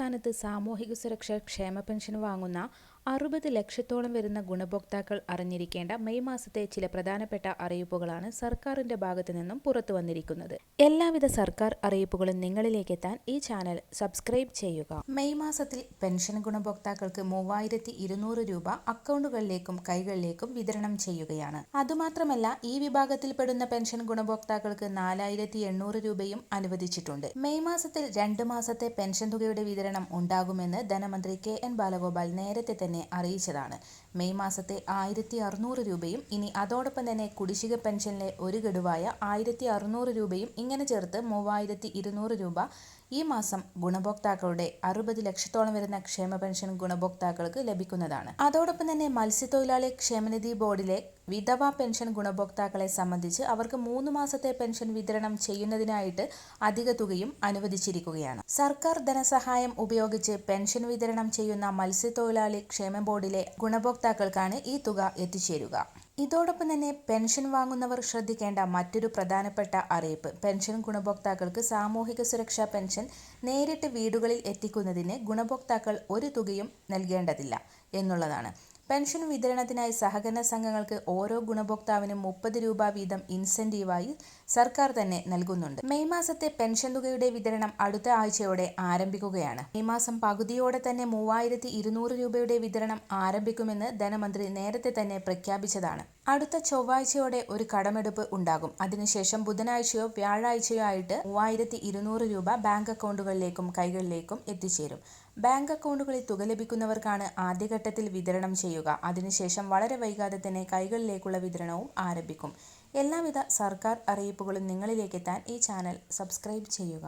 സംസ്ഥാനത്ത് സാമൂഹിക സുരക്ഷാ ക്ഷേമ പെൻഷൻ വാങ്ങുന്ന അറുപത് ലക്ഷത്തോളം വരുന്ന ഗുണഭോക്താക്കൾ അറിഞ്ഞിരിക്കേണ്ട മെയ് മാസത്തെ ചില പ്രധാനപ്പെട്ട അറിയിപ്പുകളാണ് സർക്കാരിന്റെ ഭാഗത്തു നിന്നും പുറത്തു വന്നിരിക്കുന്നത്. എല്ലാവിധ സർക്കാർ അറിയിപ്പുകളും നിങ്ങളിലേക്ക് എത്താൻ ഈ ചാനൽ സബ്സ്ക്രൈബ് ചെയ്യുക. മെയ് മാസത്തിൽ പെൻഷൻ ഗുണഭോക്താക്കൾക്ക് മൂവായിരത്തി ഇരുന്നൂറ് രൂപ അക്കൗണ്ടുകളിലേക്കും കൈകളിലേക്കും വിതരണം ചെയ്യുകയാണ്. അതുമാത്രമല്ല ഈ വിഭാഗത്തിൽപ്പെടുന്ന പെൻഷൻ ഗുണഭോക്താക്കൾക്ക് നാലായിരത്തി എണ്ണൂറ് രൂപയും അനുവദിച്ചിട്ടുണ്ട്. മെയ് മാസത്തിൽ രണ്ട് മാസത്തെ പെൻഷൻ തുകയുടെ വിതരണം ഉണ്ടാകുമെന്ന് ധനമന്ത്രി കെ എൻ ബാലഗോപാൽ നേരത്തെ തന്നെ അറിയിച്ചതാണ്. മെയ് മാസത്തെ ആയിരത്തി അറുന്നൂറ് രൂപയും ഇനി അതോടൊപ്പം തന്നെ കുടിശ്ശിക പെൻഷനിലെ ഒരു ഗഡുവായ ആയിരത്തി അറുന്നൂറ് രൂപയും ഇങ്ങനെ ചേർത്ത് മൂവായിരത്തി ഇരുന്നൂറ് രൂപ ഈ മാസം ഗുണഭോക്താക്കളുടെ അറുപത് ലക്ഷത്തോളം വരുന്ന ക്ഷേമ പെൻഷൻ ഗുണഭോക്താക്കൾക്ക് ലഭിക്കുന്നതാണ്. അതോടൊപ്പം തന്നെ മത്സ്യത്തൊഴിലാളി ക്ഷേമനിധി ബോർഡിലെ വിധവ പെൻഷൻ ഗുണഭോക്താക്കളെ സംബന്ധിച്ച് അവർക്ക് മൂന്ന് മാസത്തെ പെൻഷൻ വിതരണം ചെയ്യുന്നതിനായിട്ട് അധിക തുകയും അനുവദിച്ചിരിക്കുകയാണ്. സർക്കാർ ധനസഹായം ഉപയോഗിച്ച് പെൻഷൻ വിതരണം ചെയ്യുന്ന മത്സ്യത്തൊഴിലാളി ക്ഷേമ ബോർഡിലെ ഗുണഭോക്താക്കൾക്കാണ് ഈ തുക എത്തിച്ചേരുക. ഇതോടൊപ്പം തന്നെ പെൻഷൻ വാങ്ങുന്നവർ ശ്രദ്ധിക്കേണ്ട മറ്റൊരു പ്രധാനപ്പെട്ട അറിയിപ്പ്. പെൻഷൻ ഗുണഭോക്താക്കൾക്ക് സാമൂഹിക സുരക്ഷാ പെൻഷൻ നേരിട്ട് വീടുകളിൽ എത്തിക്കുന്നതിന് ഗുണഭോക്താക്കൾ ഒരു തുകയും നൽകേണ്ടതില്ല എന്നുള്ളതാണ്. പെൻഷൻ വിതരണത്തിനായി സഹകരണ സംഘങ്ങൾക്ക് ഓരോ ഗുണഭോക്താവിനും മുപ്പത് രൂപ വീതം ഇൻസെന്റീവായി സർക്കാർ തന്നെ നൽകുന്നുണ്ട്. മെയ് മാസത്തെ പെൻഷൻ തുകയുടെ വിതരണം അടുത്ത ആഴ്ചയോടെ ആരംഭിക്കുകയാണ്. മെയ് മാസം പകുതിയോടെ തന്നെ മൂവായിരത്തി രൂപയുടെ വിതരണം ആരംഭിക്കുമെന്ന് ധനമന്ത്രി നേരത്തെ തന്നെ പ്രഖ്യാപിച്ചതാണ്. അടുത്ത ചൊവ്വാഴ്ചയോടെ ഒരു കടമെടുപ്പ് ഉണ്ടാകും. അതിനുശേഷം ബുധനാഴ്ചയോ വ്യാഴാഴ്ചയോ ആയിട്ട് മൂവായിരത്തി രൂപ ബാങ്ക് അക്കൗണ്ടുകളിലേക്കും കൈകളിലേക്കും എത്തിച്ചേരും. ബാങ്ക് അക്കൗണ്ടുകളിൽ തുക ലഭിക്കുന്നവർക്കാണ് ആദ്യഘട്ടത്തിൽ വിതരണം ചെയ്യുക. അതിനുശേഷം വളരെ വൈകാതെ തന്നെ കൈകളിലേക്കുള്ള വിതരണവും ആരംഭിക്കും. എല്ലാവിധ സർക്കാർ അറിയിപ്പുകളും നിങ്ങളിലേക്കെത്താൻ ഈ ചാനൽ സബ്സ്ക്രൈബ് ചെയ്യുക.